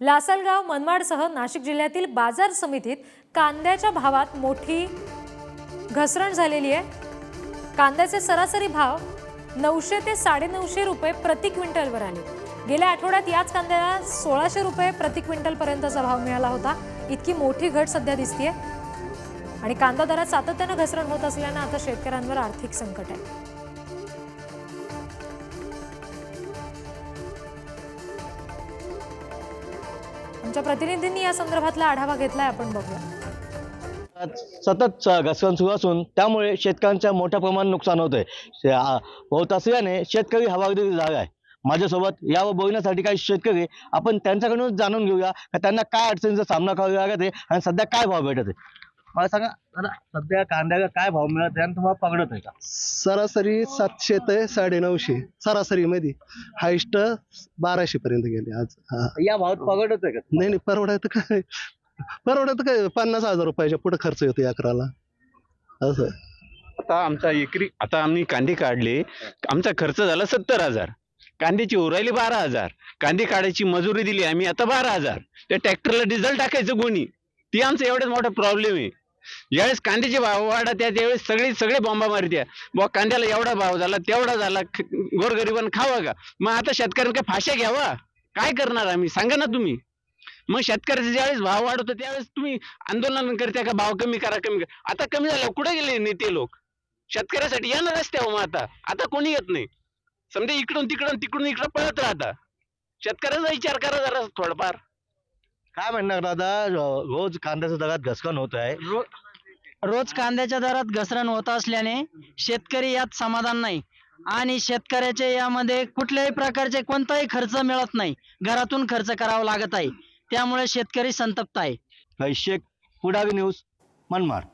लासलगाव मनमाडसह नाशिक जिल्ह्यातील बाजार समितीत कांद्याच्या भावात मोठी घसरण झालेली आहे. कांद्याचे सरासरी भाव नऊशे ते साडेनऊशे रुपये प्रति क्विंटलवर आले. गेल्या आठवड्यात याच कांद्याला सोळाशे रुपये प्रति क्विंटलपर्यंतचा भाव मिळाला होता. इतकी मोठी घट सध्या दिसतीये. आणि कांदा दरात सातत्यानं घसरण होत असल्यानं आता शेतकऱ्यांवर आर्थिक संकट आहे. आमच्या प्रतिनिधींनी या संदर्भातला आढावा घेतलाय आपण बघूया. सतत घसकन घसरण सुरू असून त्यामुळे शेतकऱ्यांच्या मोठ्या प्रमाणात नुकसान होत आहे होत असल्याने शेतकरी हवागदी झाला आहे माझ्यासोबत यावर बोलण्यासाठी काही शेतकरी आपण त्यांच्याकडूनच जाणून घेऊया त्यांना काय अडचणीचा सामना करावा लागत आहे आणि सध्या काय भाव भेटत आहे. मला सांगा दादा सध्या कांद्याला काय भाव मिळत आहे आणि तुम्हाला पकडत आहे का? सरासरी सातशे ते साडेनऊशे सरासरी मध्ये. हायस्ट बाराशे पर्यंत गेले आज. हा. या भावात पकडत आहे का नाही नाही परवडायचं काय? परवडायचं काय? पन्नास हजार रुपयाच्या पुढे खर्च येतो अकराला. असं. आता आमचा एकरी आता आम्ही कांदे काढले. आमचा खर्च झाला सत्तर हजार. कांद्याची उरायली बारा हजार. कांदे काढायची मजुरी दिली आम्ही आता बारा हजार. त्या ट्रॅक्टरला डिझेल टाकायचं कोणी. ती आमचा एवढ्यात मोठा प्रॉब्लेम आहे. ज्यावेळेस कांद्याचे भाव वाढा त्या त्यावेळेस सगळे सगळे बॉम्बा मारत्या बुवा कांद्याला एवढा भाव झाला तेवढा झाला गोरगरिबांना खावा का? मग आता शेतकऱ्यांना काय फाश्या घ्यावा? काय करणार आम्ही? सांगा ना तुम्ही. मग शेतकऱ्याचे ज्यावेळेस भाव वाढवतो त्यावेळेस तुम्ही आंदोलन करता का? भाव कमी करा कमी करा? आता कमी झाला कुठे गेले नेते लोक? शेतकऱ्यासाठी या ना रस्त्यावर हो मग आता. आता कोणी येत नाही. समजा इकडून तिकडून तिकडून इकडं पळत राहता. शेतकऱ्याचा विचार करा जरा थोडंफार. काय म्हणणार दादा? रोज कांद्याच्या दरात घसरण होत आहे. रोज कांद्याच्या दरात घसरण होत असल्याने शेतकरी यात समाधान नाही. आणि शेतकऱ्याचे यामध्ये कुठल्याही प्रकारचे कोणताही खर्च मिळत नाही. घरातून खर्च करावा लागत आहे. त्यामुळे शेतकरी संतप्त आहे. शेख पुढारी न्यूज मनमाड.